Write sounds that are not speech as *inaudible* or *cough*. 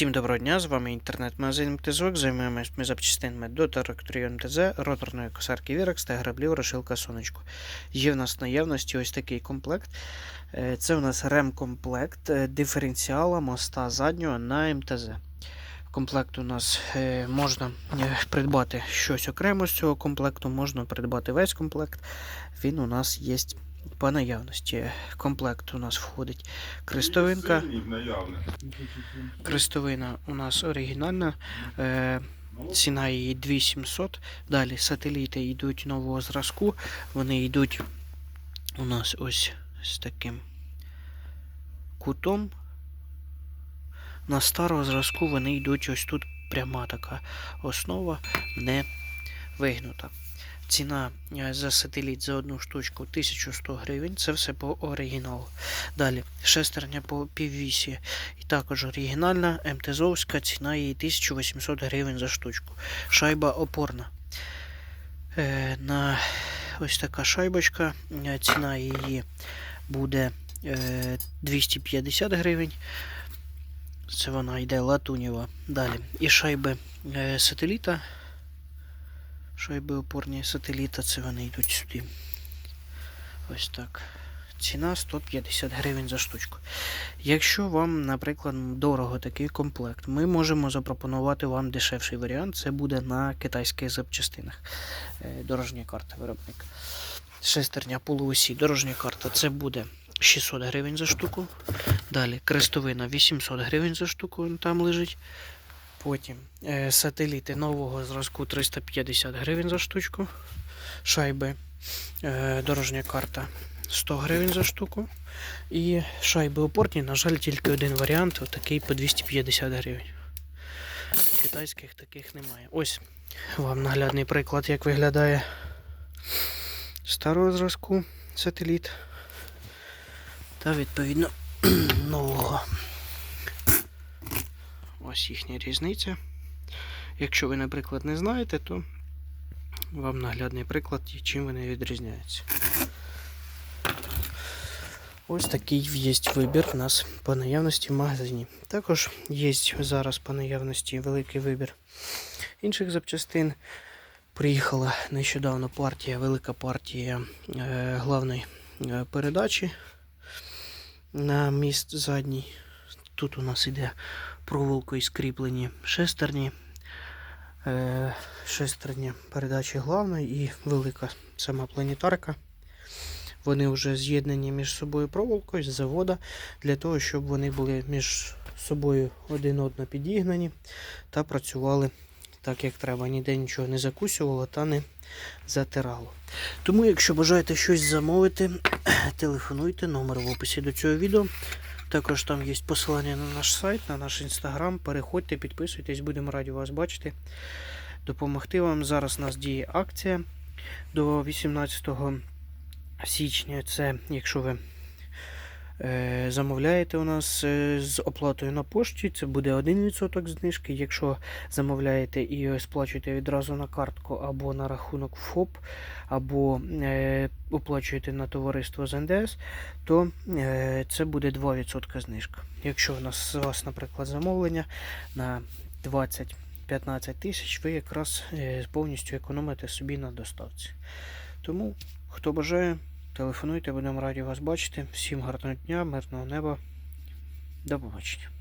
Всім доброго дня, з вами інтернет-магазин МТЗОК. Займаємось ми запчастинами до тракторів МТЗ, роторної косарки Вірекс та граблів Рошилка Сонечко. Є в нас наявності ось такий комплект. Е, Це у нас ремкомплект е, диференціала моста заднього на МТЗ. Комплект у нас е, можна придбати щось окремо з цього комплекту, можна придбати весь комплект. Він у нас є по наявності. Комплект у нас входить крестовинка. Крестовина у нас оригінальна. Е, ціна її 2700. Далі сателіти йдуть нового зразку. Вони йдуть у нас ось з таким кутом. На старого зразку вони йдуть ось тут пряма така основа не вигнута. Ціна е, за сателіт за одну штучку 1100 гривень. Це все по оригіналу. Далі шестерня по піввісі і також оригінальна МТЗовська, ціна її 1800 гривень за штучку. Шайба опорна. Е, на ось така шайбочка. е, Ціна її буде е, 250 гривень. Це вона йде латунєва. Далі. І шайби е, сателіта. Шайби опорні сателіта, це вони йдуть сюди. Ось так. Ціна 150 гривень за штучку. Якщо вам, наприклад, дорого такий комплект, ми можемо запропонувати вам дешевший варіант. Це буде на китайських запчастинах. Е, Дорожня карта виробника. Шестерня полуосі. Дорожня карта це буде 600 гривень за штуку. Далі крестовина 800 гривень за штуку, там лежить. Потім е, сателіти нового зразку 350 гривень за штучку. Шайби. Е, дорожня карта 100 гривень за штуку. І шайби опорні, на жаль, тільки один варіант, отакий по 250 гривень. Китайських таких немає. Ось вам наглядний приклад, як виглядає старого зразку сателіт. Та відповідно *clears throat* нового. Ось їхня різниця. Якщо ви, наприклад, не знаєте, то вам наглядний приклад, чим вони відрізняються. Ось такий є вибір у нас по наявності в магазині. Також є зараз по наявності великий вибір інших запчастин. Приїхала нещодавно партія, велика партія е, главної е, передачі на міст задній. Тут у нас іде проволокою скріплені шестерні. Е, шестерні передачі главної і велика сама планетарка. Вони вже з'єднані між собою проволокою з завода для того, щоб вони були між собою один одно підігнані та працювали так, як треба. Ніде нічого не закусювало та не затирало. Тому, якщо бажаєте щось замовити, *clears throat* телефонуйте, номер в описі до цього відео. Також там є посилання на наш сайт, на наш інстаграм. Переходьте, підписуйтесь, будемо раді вас бачити. Допомогти вам. Зараз у нас діє акція до 18 січня. Це якщо ви замовляєте у нас е, з оплатою на пошті, це буде 1% знижки. Якщо замовляєте і сплачуєте відразу на картку або на рахунок ФОП, або е, оплачуєте на товариство з НДС, то е, це буде 2% знижка. Якщо у нас у вас, наприклад, замовлення на 20-15 тисяч, ви якраз е, повністю економите собі на доставці. Тому, хто бажає, телефонуйте, будемо раді вас бачити. Всім гарного дня, мирного неба. До побачення.